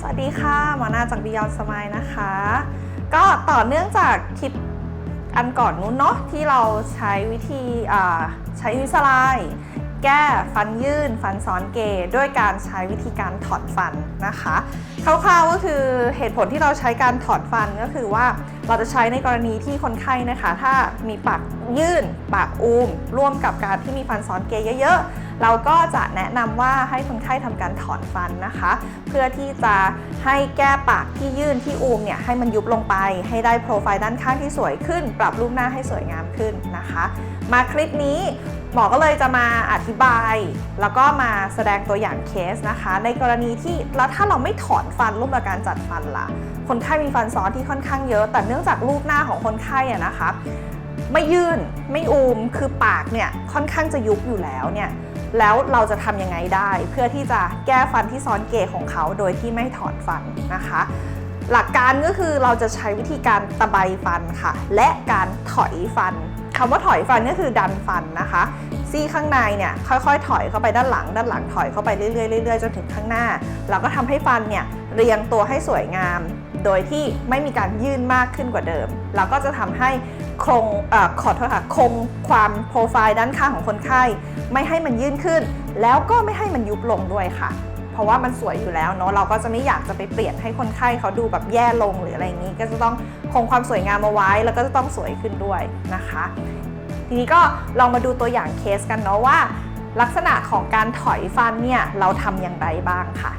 สวัสดีค่ะ หมอนาจาก Beyond Smile นะคะ ก็ต่อเนื่องจากคลิปอันก่อนนู้นเนาะที่เราใช้วิธีใช้วิสลน์แก้ฟันยื่นฟันซ้อนเกย์ด้วยการใช้วิธีการถอนฟันนะคะคร่าวๆก็คือเหตุผลที่เราใช้การถอนฟันก็คือว่าเราจะใช้ในกรณีที่คนไข้นะคะ ถ้ามีปากยื่นปากอูมร่วมกับการที่มีฟันซ้อนเกย์เยอะๆ เราก็จะแนะนำว่าให้คนไข้ทำการถอนฟันนะคะ เพื่อที่จะให้แก้ปากที่ยื่นที่อูมเนี่ยให้มันยุบลงไป ให้ได้โปรไฟล์ด้านข้างที่สวยขึ้น ปรับรูปหน้าให้สวยงามขึ้นนะคะ มาคลิปนี้หมอก็เลยจะมาอธิบาย แล้วก็มาแสดงตัวอย่างเคสนะคะ ในกรณีที่แล้วถ้าเราไม่ถอนฟันร่วมกับการจัดฟันล่ะ คนไข้มีฟันซ้อนที่ค่อนข้างเยอะ แต่เนื่องจากรูปหน้าของคนไข้อะนะคะ ไม่ยื่นไม่อูมคือปากเนี่ยค่อนข้างจะยุบอยู่แล้วเนี่ยแล้วเราจะทำยังไงได้ เพื่อที่จะแก้ฟันที่ซ้อนเกยของเขาโดยที่ไม่ถอนฟันนะคะ หลักการก็คือเราจะใช้วิธีการตะไบฟันค่ะ และการถอยฟันคำว่าถอยฟันก็คือดันฟันนะคะ ซี่ข้างในเนี่ยค่อยๆ ถอยเข้าไปด้านหลัง ด้านหลังถอยเข้าไปเรื่อยๆเรื่อยๆจนถึงข้างหน้า เราก็ทำให้ฟันเนี่ยเรียงตัวให้สวยงาม โดยที่ไม่มีการยื่นมากขึ้นกว่าเดิม เราก็จะทำให้คงออขอโทษค่ะคงความโปรไฟล์ด้านข้างของคนไข้ ไม่ให้มันยื่นขึ้น แล้วก็ไม่ให้มันยุบลงด้วยค่ะ เพราะว่ามันสวยอยู่แล้วเนาะเราก็จะไม่อยากจะไปเปลี่ยนให้คนไข้เขาดูแบบแย่ลงหรืออะไรอย่างนี้ ก็จะต้องคงความสวยงามเอาไว้ แล้วก็จะต้องสวยขึ้นด้วยนะคะ ทีนี้ก็ลองมาดูตัวอย่างเคสกันเนาะว่า ลักษณะของการถอยฟันเนี่ยเราทำอย่างไรบ้างค่ะ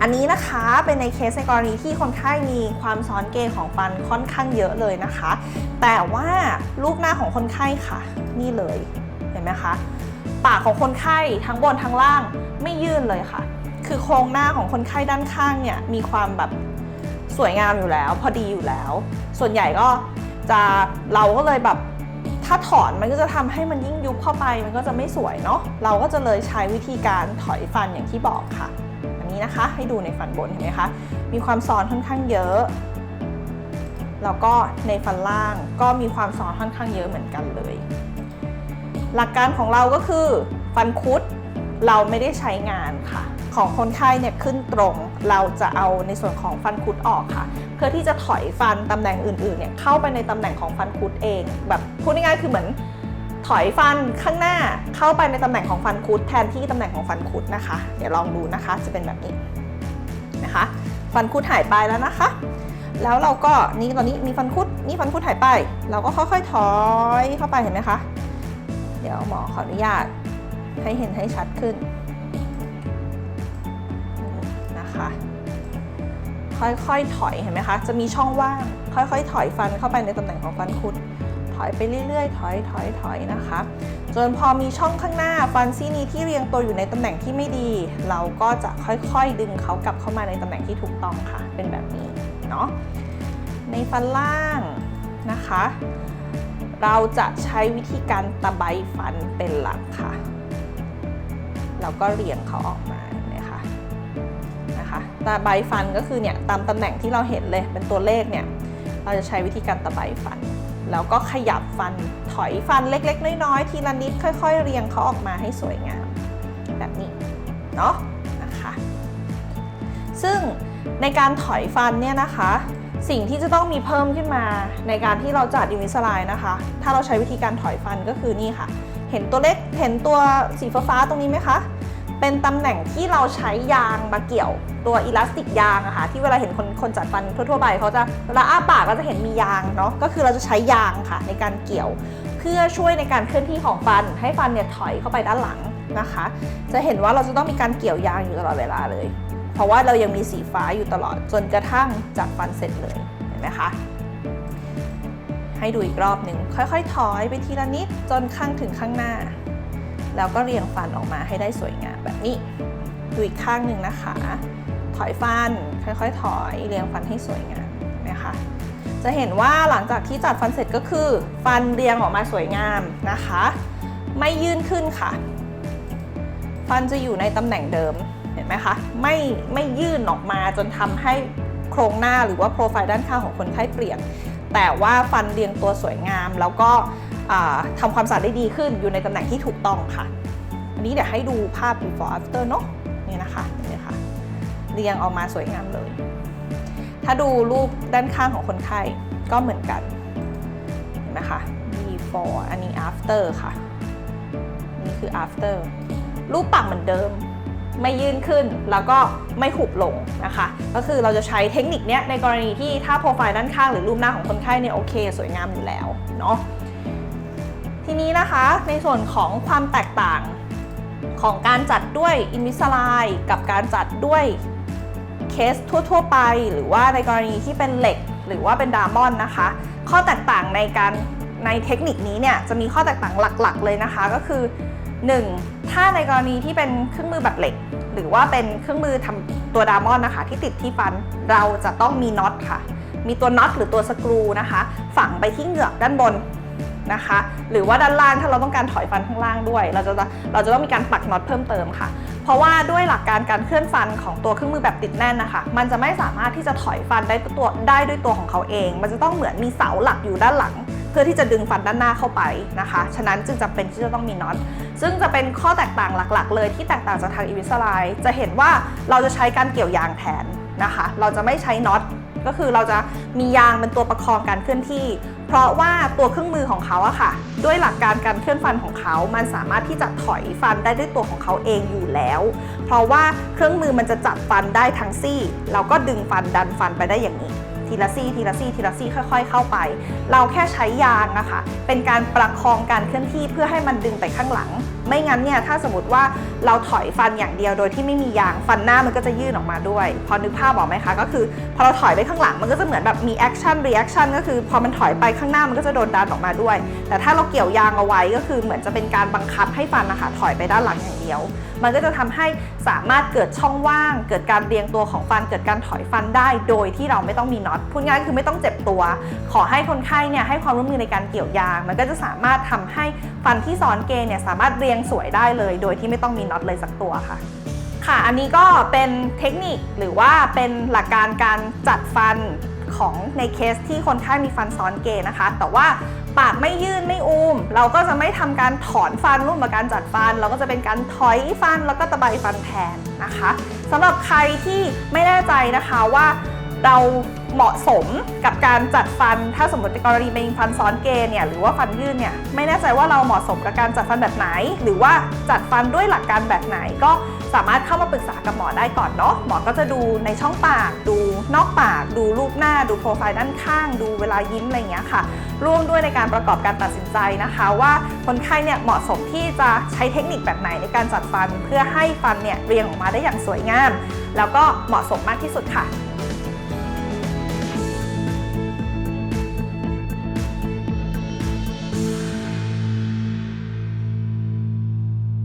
อันนี้นะคะเป็นในเคสในกรณีที่คนไข้มีความซ้อนเกยของฟันค่อนข้างเยอะเลยนะคะ แต่ว่ารูปหน้าของคนไข้ค่ะ นี่เลยเห็นไหมคะปากของคนไข้ทั้งบนทั้งล่างไม่ยื่นเลยค่ะ คือโครงหน้าของคนไข้ด้านข้างเนี่ยมีความแบบสวยงามอยู่แล้ว พอดีอยู่แล้ว ส่วนใหญ่ก็จะเราก็เลยแบบ ถ้าถอนมันก็จะทำให้มันยิ่งยุบเข้าไปมันก็จะไม่สวยเนาะเราก็จะเลยใช้วิธีการถอยฟันอย่างที่บอกค่ะ อันนี้นะคะให้ดูในฟันบนเห็นไหมคะมีความซ้อนค่อนข้างเยอะ แล้วก็ในฟันล่างก็มีความซ้อนค่อนข้างเยอะเหมือนกันเลย หลักการของเราก็คือฟันคุดเราไม่ได้ใช้งานค่ะ ของคนไข้เนี่ยขึ้นตรง เราจะเอาในส่วนของฟันคุดออกค่ะ เพื่อที่จะถอยฟันตำแหน่งอื่นๆเนี่ยเข้าไปในตำแหน่งของฟันคุดเอง แบบพูดง่ายๆคือเหมือนถอยฟันข้างหน้าเข้าไปในตำแหน่งของฟันคุดแทนที่ตำแหน่งของฟันคุดนะคะ เดี๋ยวลองดูนะคะจะเป็นแบบนี้นะคะ ฟันคุดหายไปแล้วนะคะ แล้วเราก็นี่ตอนนี้มีฟันคุดนี่ฟันคุดหายไป เราก็ค่อยๆถอยเข้าไปเห็นไหมคะ เดี๋ยวหมอขออนุญาตให้เห็นให้ชัดขึ้น ค่อยๆ ถอยเห็นไหมคะ จะมีช่องว่าง ค่อยๆ ถอยฟันเข้าไปในตำแหน่งของฟันคุด ถอยไปเรื่อยๆ ถอยถอยถอยนะคะ จนพอมีช่องข้างหน้าฟันซี่นี้ที่เรียงตัวอยู่ในตำแหน่งที่ไม่ดี เราก็จะค่อยๆ ดึงเขากลับเข้ามาในตำแหน่งที่ถูกต้องค่ะ เป็นแบบนี้เนาะ ในฟันล่างนะคะ เราจะใช้วิธีการตะไบฟันเป็นหลักค่ะ แล้วก็เรียงเขาออกมา ตะไบฟันก็คือเนี่ยตามตำแหน่งที่เราเห็นเลยเป็นตัวเลขเนี่ยเราจะใช้วิธีการตะไบฟัน แล้วก็ขยับฟันถอยฟันเล็กๆ น้อยๆ ทีละนิดค่อย ๆ เรียงเขาออกมาให้สวยงาม แบบนี้เนาะนะคะซึ่งในการถอยฟันเนี่ยนะคะ สิ่งที่จะต้องมีเพิ่มขึ้นมาในการที่เราจัดอิวิสไลน์นะคะ ถ้าเราใช้วิธีการถอยฟันก็คือนี่ค่ะ เห็นตัวเล็กเห็นตัวสีฟ้าๆตรงนี้ไหมคะ เป็นตำแหน่งที่เราใช้ยางมาเกี่ยวตัวอิลาสติกยางอะค่ะที่เวลาเห็นคนคนจัดฟันทั่วๆไปเขาจะเวลาอ้าปากก็จะเห็นมียางเนาะก็คือเราจะใช้ยางค่ะในการเกี่ยว เพื่อช่วยในการเคลื่อนที่ของฟันให้ฟันเนี่ยถอยเข้าไปด้านหลังนะคะ จะเห็นว่าเราจะต้องมีการเกี่ยวยางอยู่ตลอดเวลาเลย เพราะว่าเรายังมีสีฟ้าอยู่ตลอดจนกระทั่งจัดฟันเสร็จเลยเห็นไหมคะให้ดูอีกรอบหนึ่งค่อยๆ ถอยไปทีละนิดจนข้างถึงข้างหน้า แล้วก็เรียงฟันออกมาให้ได้สวยงามแบบนี้ดูอีกข้างหนึ่งนะคะ ถอยฟันค่อยๆ ถอยเรียงฟันให้สวยงามนะคะจะเห็นว่าหลังจากที่จัดฟันเสร็จก็คือ ฟันเรียงออกมาสวยงามนะคะ ไม่ยื่นขึ้นค่ะ ฟันจะอยู่ในตำแหน่งเดิมเห็นไหมคะไม่ไม่ยื่นออกมาจนทำให้โครงหน้าหรือว่าโปรไฟล์ด้านข้างของคนไข้เปลี่ยน แต่ว่าฟันเรียงตัวสวยงาม แล้วก็ทำความสะอาดได้ดีขึ้นอยู่ในตำแหน่งที่ถูกต้องค่ะ อันนี้เดี๋ยวให้ดูภาพ before after เนาะนี่นะคะนไหมคะเรียงออกมาสวยงามเลย ถ้าดูรูปด้านข้างของคนไข้ก็เหมือนกันเห็นไหมคะ before อันนี้ after ค่ะ นี่คือ after รูปปากเหมือนเดิม ไม่ยื่นขึ้นแล้วก็ไม่หุบลงนะคะ ก็คือเราจะใช้เทคนิคนี้ในกรณีที่ถ้าโปรไฟล์ด้านข้างหรือรูปหน้าของคนไข้เนี่ยโอเค สวยงามอยู่แล้วเนาะทีนี้นะคะในส่วนของความแตกต่างของการจัดด้วยอินวิสไลกับการจัดด้วยเคสทั่ว ๆ ไป หรือว่าในกรณีที่เป็นเหล็กหรือว่าเป็นดามอนนะคะ ข้อแตกต่างในการในเทคนิคนี้เนี่ยจะมีข้อแตกต่างหลัก ๆ เลยนะคะ ก็คือ 1. ถ้าในกรณีที่เป็นเครื่องมือแบบเหล็ก หรือว่าเป็นเครื่องมือทำตัวดามอนนะคะ ที่ติดที่ฟันเราจะต้องมีน็อตค่ะ มีตัวน็อตหรือตัวสกรูนะคะ ฝังไปที่เหงือกด้านบนนะคะ หรือว่าด้านล่างถ้าเราต้องการถอยฟันข้างล่างด้วย เราจะเราจะต้องมีการปักน็อตเพิ่มเติมค่ะ เพราะว่าด้วยหลักการการเคลื่อนฟันของตัวเครื่องมือแบบติดแน่นนะคะ มันจะไม่สามารถที่จะถอยฟันได้ตัวได้ด้วยตัวของเขาเอง มันจะต้องเหมือนมีเสาหลักอยู่ด้านหลัง พื่อที่จะดึงฟันด้านหน้าเข้าไปนะคะ ฉะนั้นจึงจำเป็นที่จะต้องมีน็อต ซึ่งจะเป็นข้อแตกต่างหลักๆ เลยที่แตกต่างจากทางอีวิสไลจะเห็นว่าเราจะใช้การเกี่ยวยางแทนนะคะ เราจะไม่ใช้น็อต ก็คือเราจะมียางเป็นตัวประคองการเคลื่อนที่ เพราะว่าตัวเครื่องมือของเขาอะค่ะ ด้วยหลักการการเคลื่อนฟันของเขา มันสามารถที่จะถอยฟันได้ด้วยตัวของเขาเองอยู่แล้ว เพราะว่าเครื่องมือมันจะจับฟันได้ทั้งซี่ เราก็ดึงฟันดันฟันไปได้อย่างนี้ ทีละซี่ทีละซี่ทีละซี่ค่อย ๆ เข้าไป เราแค่ใช้ยางนะค่ะเป็นการประคองการเคลื่อนที่เพื่อให้มันดึงไปข้างหลัง ไม่งั้นเนี่ยถ้าสมมติว่าเราถอยฟันอย่างเดียวโดยที่ไม่มียางฟันหน้ามันก็จะยื่นออกมาด้วย พอนึกภาพบอกไหมคะก็คือ พอเราถอยไปข้างหลังมันก็จะเหมือนแบบมีแอคชั่นรีแอคชั่นก็คือพอมันถอยไปข้างหน้ามันก็จะโดนดันออกมาด้วย แต่ถ้าเราเกี่ยวยางเอาไว้ก็คือเหมือนจะเป็นการบังคับให้ฟันนะคะถอยไปด้านหลังอย่างเดียวมันก็จะทำให้สามารถเกิดช่องว่าง เกิดการเรียงตัวของฟัน เกิดการถอยฟันได้ โดยที่เราไม่ต้องมีน็อตพูดง่ายๆคือไม่ต้องเจ็บตัว ขอให้คนไข้เนี่ยให้ความร่วมมือในการเกี่ยวยาง มันก็จะสามารถทำให้ฟันที่ซ้อนเกยเนี่ยสามารถเรียงสวยได้เลย โดยที่ไม่ต้องมีน็อตเลยสักตัวค่ะค่ะ อันนี้ก็เป็นเทคนิคหรือว่าเป็นหลักการการจัดฟันของในเคสที่คนไข้มีฟันซ้อนเกยนะคะ แต่ว่า ปากไม่ยื่นไม่อูม เราก็จะไม่ทำการถอนฟันร่วมกับการจัดฟัน เราก็จะเป็นการถอยฟันแล้วก็ตะไบฟันแทนนะคะสำหรับใครที่ไม่แน่ใจนะคะว่าเรา เหมาะสมกับการจัดฟัน ถ้าสมมติกรณีเป็นฟันซ้อนเกเนี่ยหรือว่าฟันยื่นเนี่ยไม่แน่ใจว่าเราเหมาะสมกับการจัดฟันแบบไหน หรือว่าจัดฟันด้วยหลักการแบบไหน ก็สามารถเข้ามาปรึกษากับหมอได้ก่อนเนาะหมอก็จะดูในช่องปาก ดูนอกปาก ดูรูปหน้า ดูโปรไฟล์ด้านข้าง ดูเวลายิ้มอะไรอย่างเงี้ยค่ะ ร่วมด้วยในการประกอบการตัดสินใจนะคะ ว่าคนไข้เนี่ยเหมาะสมที่จะใช้เทคนิคแบบไหนในการจัดฟัน เพื่อให้ฟันเนี่ยเรียงออกมาได้อย่างสวยงาม แล้วก็เหมาะสมมากที่สุดค่ะ